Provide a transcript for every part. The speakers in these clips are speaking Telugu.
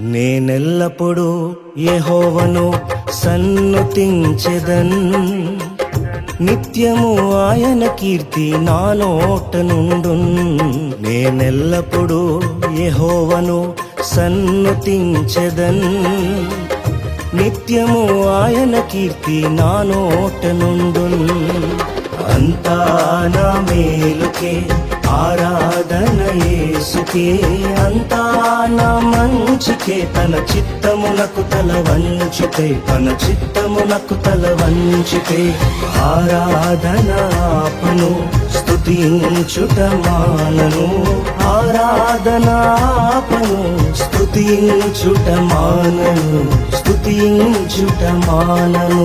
నేనెల్లప్పుడూ యహోవను సన్నుతించెదన్. నిత్యము ఆయన కీర్తి నా నోట నేనెల్లప్పుడూ యహోవను సన్నుతించెదన్. నిత్యము ఆయన కీర్తి నా అంతాన మేలుకే ఆరాధన యేసుకే అంతాన మంచికే తన చిత్తమునకు తల వంచితే తన చిత్తమునకు తల వంచితే ఆరాధన ఆపను స్తుతించుట మానను. ఆరాధన ఆపను స్తుతించుట మానను స్తుతించుట మానను.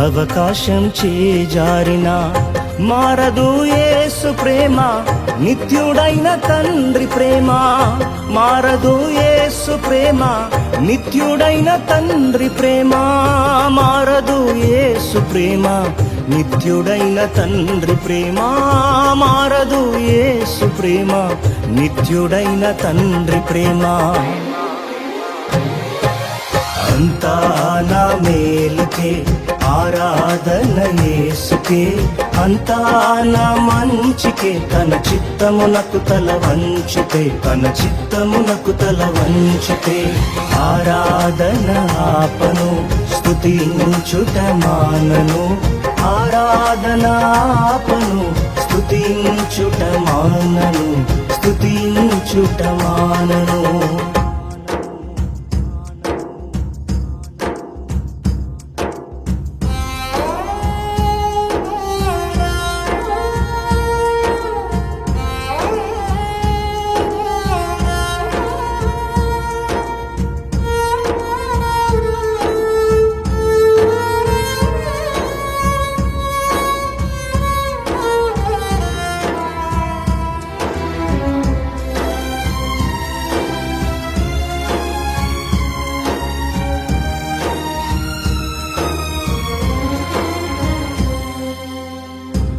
అవకాశం చేజారిన మారదు ఏసు ప్రేమ నిత్యుడైన తండ్రి ప్రేమ. మారదు ఏసు ప్రేమ నిత్యుడైన తండ్రి ప్రేమ. మారదు ఏసు ప్రేమ నిత్యుడైన తండ్రి ప్రేమ. మారదు ఏసు ప్రేమ నిత్యుడైన తండ్రి ప్రేమ. అంతా నా మేలుకే ఆరాధన యేసుకే. అంతా నా మంచికే తన చిత్తమునకు తల వంచుతే తన చిత్తమునకు తల వంచుతే. ఆరాధన ఆపను స్తుతించుట మానను. ఆరాధన ఆపను స్తుతించుట మానను స్తుతించుట మానను.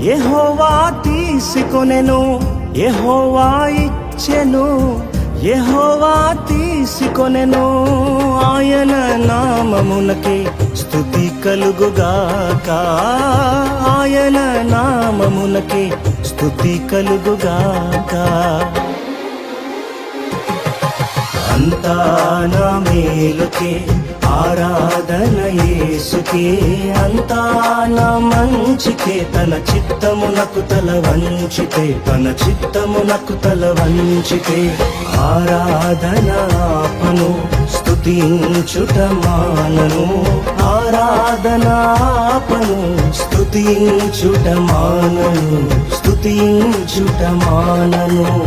యెహోవా తీసుకొనెను యెహోవా ఇచ్చెను యెహోవా తీసుకొనెను. ఆయన నామమునకే స్తుతి కలుగుగాక. ఆయన నామమునకే స్తుతి కలుగుగాక. అంతా నా మేలుకే ఆరాధన యేసుకే. అంతా నా మంచికే తన చిత్తమునకు తల వంచితే తన చిత్తమునకు తల వంచితే. ఆరాధన ఆపను స్తుతించుట మానను. ఆరాధన ఆపను స్తుతించుట మానను. స్తుతించుట మానను.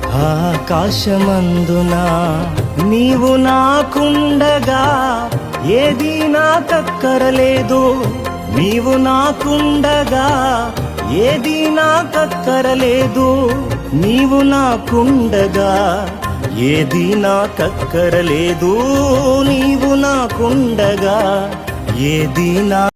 ఆకాశమందునా నీవు నాకుండగా ఏది నాకక్కరలేదు. నీవు నాకుండగా ఏది నాకక్కరలేదు. నీవు నాకుండగా ఏది నాకక్కరలేదు. నీవు నాకుండగా ఏది నా